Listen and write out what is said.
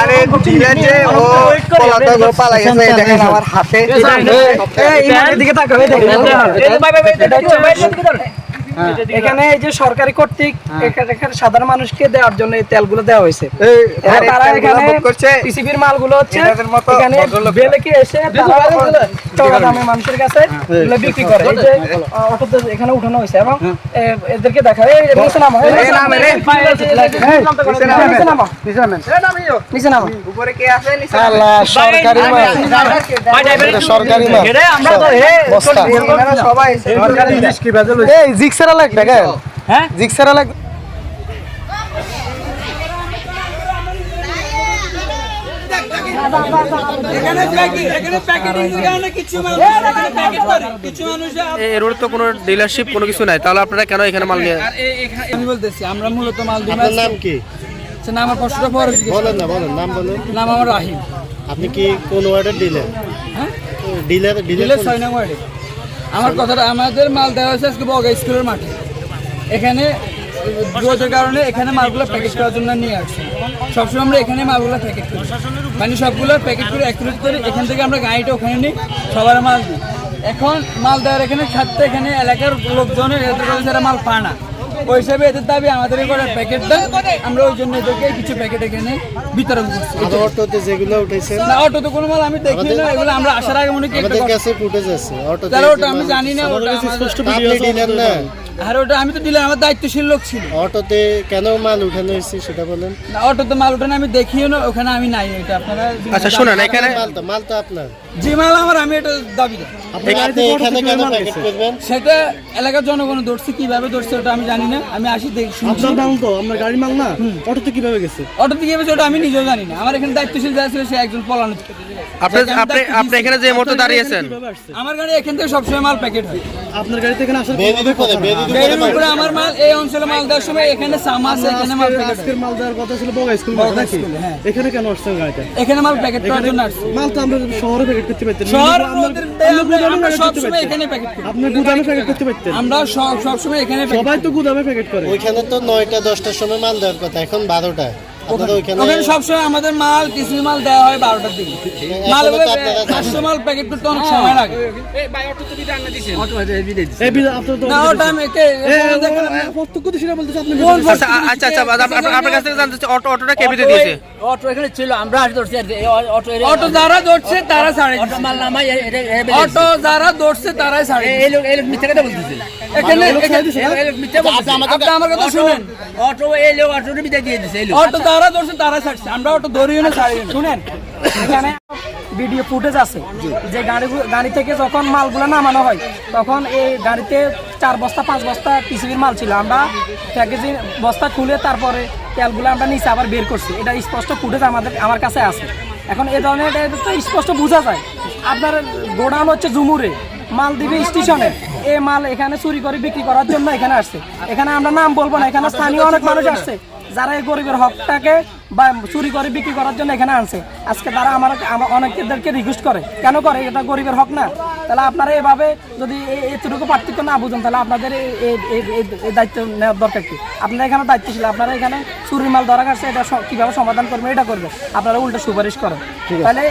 আরে ঢিলে যে ও পলাতক ও পালাই গেছে দেখেন আমার হাতে দিকে তাকাবে এখানে এই যে সরকারি কর্তৃক এখানে সাধারণ মানুষকে দেওয়ার জন্য এই তেলগুলো দেওয়া হয়েছে তারা এখানে পিসিবির মালগুলো হচ্ছে এখানে বেলেকে এসে তারা দামে মানুষের কাছে বিক্রি করে এই যে অটোতে এখানে উঠানো হয়েছে এবং এদেরকে দেখা এই নিচে নামো এই এই নামে রে। এই, নিচে নামো, নিচে নামো নিচে নামো উপরে কে আছে নিচে সরকারি সরকারি মাল আমরা তো হে বস্তা। এনারা সবাই সরকারি এই জিক্সারা লাগবে কেন হ্যাঁ? জিক্সারা লাগবে? এর তো কোনো ডিলারশিপ কোনো কিছু নাই তাহলে আপনারা কেন এখানে মাল নিয়ে আমি বলতেছি আমরা মূলত মাল আপনার নাম কি? নাম আমার কষ্টটা পরে বলেন না বলেন নাম বলেন। নাম আমার রাহিম। আপনি কি কোন ওয়ার্ডের ডিলার হ্যাঁ? ডিলার ডিলার ছয় নং ওয়ার্ডে। আমার কথাটা আমাদের মাল দেওয়া হয়েছে আজকে বগা স্কুলের মাঠে। এখানে রোজের কারণে এখানে মালগুলো প্যাকেট করার জন্য নিয়ে আসছি। সবসময় আমরা এখানে মালগুলো প্যাকেট করি। মানে সবগুলো প্যাকেট করে একত্রিত করে এখান থেকে আমরা গাড়িটা ওখানে নিই, সবার মাল দিই এখন মাল দেওয়ার এখানে ছাড়তে এখানে এলাকার লোকজনের যারা মাল পায় না ওই হিসাবে এদের দাবি আমাদের করে প্যাকেট দেন আমরা ওই জন্য এদেরকে কিছু প্যাকেট এখানে বিতরণ করছি। অটোতে যেগুলো উঠেছে। না অটোতে কোনো মাল আমি দেখি না এগুলো আমরা আসার আগে মনে করি আমাদের কাছে ফুটেজ আছে অটোতে ওটা আমি জানি না ওটা না। আর ওটা আমি তো দিলাম আমার দায়িত্বশীল লোক ছিল। অটোতে কেন মাল উঠানো হয়েছে সেটা বলেন? না অটোতে মাল ওঠে না আমি দেখিও না ওখানে আমি নাই এটা আপনারা আচ্ছা শুনেন এখানে মাল তো মাল তো আপনার। যে মাল আমার আমি এটা দাবি দেয় আপনি এখানে কেন প্যাকেট করবেন? সেটা এলাকার জনগণ ধরছে কীভাবে ধরছে ওটা আমি জানি না আমি আসি দেখি শুনছি মাল তো আপনার গাড়ির মাল না? অটোতে কীভাবে গেছে? অটোতে কি হয়েছে ওটা আমি নিজেও জানি না। আমার এখানে দায়িত্বশীল যারা ছিল সে একজন পলানো আপনি আপনি আপনি এখানে যে মুহূর্তে দাঁড়িয়েছেন? কীভাবে আমার গাড়ি এখান থেকে সবসময় মাল প্যাকেট হয়। আপনার গাড়িতে এখানে আসার বেরিয়ে বেরির উপরে আমার মাল এই অঞ্চলে মাল দেওয়ার সময় এখানে সাম আছে এখানে মাল প্যাকেট আজকের মাল দেওয়ার কথা ছিল বগা স্কুল বগা নাকি? হ্যাঁ। এখানে কেন আসছেন গাড়িটা এখানে মাল প্যাকেট করার জন্য আসছে। মাল তো আমরা শহরে প্যাকেট করতে পারতেন। শহর আমরা- এখানে প্যাকেট করি আপনার গুদামে প্যাকেট করতে পারতেন। আমরা সব সবসময় এখানে সবাই তো গুদামে প্যাকেট করে। ওইখানে তো নয়টা দশটার সময় মাল দেওয়ার কথা এখন বারোটা আপনারা ওইখানে ওখানে সবসময় আমাদের মাল কিছু মাল দেওয়া হয় বারোটার দিকে। মাল। চারশো মাল প্যাকেট করতে অনেক সময় লাগে। আচ্ছা আচ্ছা আচ্ছা অটো অটো অটো অটো যারা ধরছে তারা ছাড়ে অটো অটো যারা ধরছে তারাই বলতেছে। এখানে বলতেছে। আপনি আমার কথা শুনেন। অটো এই লোক দিয়ে দিছে অটো যারা ধরছে তারা ছাড়ছে। আমরা অটো ধরিও না ছাড়িও শুনেন, এখানে ভিডিও ফুটেজ আছে। যে গাড়ি গাড়ি থেকে যখন মালগুলো নামানো হয়, তখন এই গাড়িতে চার বস্তা, পাঁচ বস্তা পিসিবির মাল ছিল। আমরা প্যাকেজিং বস্তা খুলে তারপরে তেলগুলো আমরা নিচে আবার বের করছি। এটা স্পষ্ট ফুটেজ আমাদের আমার কাছে আছে। এখন এ ধরনের তো স্পষ্ট বোঝা যায়। আপনার গোডাউন হচ্ছে জুমুরে মাল দিবে স্টেশনে। এই মাল এখানে চুরি করে বিক্রি করার জন্য এখানে আসছে। এখানে আমরা নাম বলব না। এখানে স্থানীয় অনেক মানুষ আসছে। যারা এই গরিবের হকটাকে বা চুরি করে বিক্রি করার জন্য এখানে আনছে আজকে তারা আমার অনেকেদেরকে রিকোয়েস্ট করে। কেন করে? এটা গরিবের হক না। তাহলে আপনারা এভাবে যদি এতটুকু পার্থক্য না বুঝেন তাহলে আপনাদের এই- দায়িত্ব নেওয়ার দরকার কি? আপনারা এখানে দায়িত্বশীল। আপনারা এখানে চুরির মাল ধরা গেছে এটা কীভাবে সমাধান করবেন এটা করবে আপনারা উল্টো সুপারিশ করেন। তাহলে